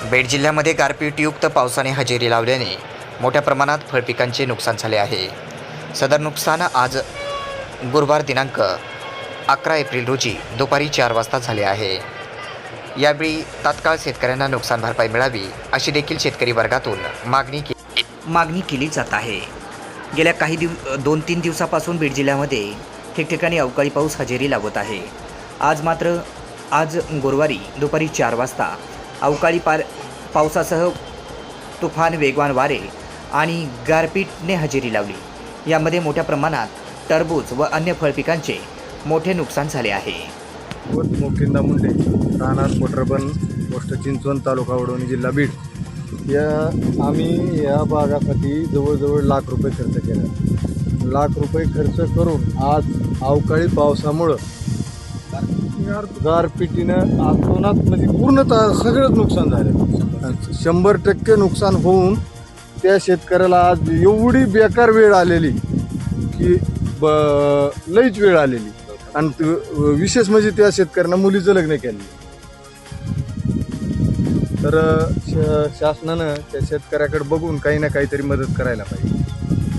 बीड जिल्ह्यामध्ये गारपीटयुक्त पावसाने हजेरी लावल्याने मोठ्या प्रमाणात फळपिकांचे नुकसान झाले आहे. सदर नुकसान आज गुरुवार दिनांक अकरा एप्रिल रोजी दुपारी चार वाजता झाले आहे. यावेळी तात्काळ शेतकऱ्यांना नुकसान भरपाई मिळावी अशी देखील शेतकरी वर्गातून मागणी के मागणी केली जात आहे. गेल्या काही दिव दोन तीन दिवसापासून बीड जिल्ह्यामध्ये ठिकठिकाणी अवकाळी पाऊस हजेरी लावत आहे. आज मात्र आज गुरुवारी दुपारी चार वाजता अवकाळी पार पावसासह तुफान वेगवान वारे आणि गारपीटने हजेरी लावली. यामध्ये मोठ्या प्रमाणात टरबूज व अन्य फळपिकांचे मोठे नुकसान झाले आहे. व मोकिंदा मुंडे राहणार कोटरबन पोस्ट चिंचवण तालुका वडवणी जिल्हा बीड. या आम्ही या भागासाठी जवळजवळ लाख रुपये खर्च केला. लाख रुपये खर्च करून आज अवकाळी पावसामुळं गारपिटीनं आतोनात म्हणजे पूर्णतः सगळंच नुकसान झालं. शंभर टक्के नुकसान होऊन त्या शेतकऱ्याला आज एवढी बेकार वेळ आलेली की ब लईच वेळ आलेली. आणि विशेष म्हणजे त्या शेतकऱ्यांना मुलीचं लग्न केलं. तर श- शासनानं त्या शेतकऱ्याकडे बघून काही ना काहीतरी मदत करायला पाहिजे.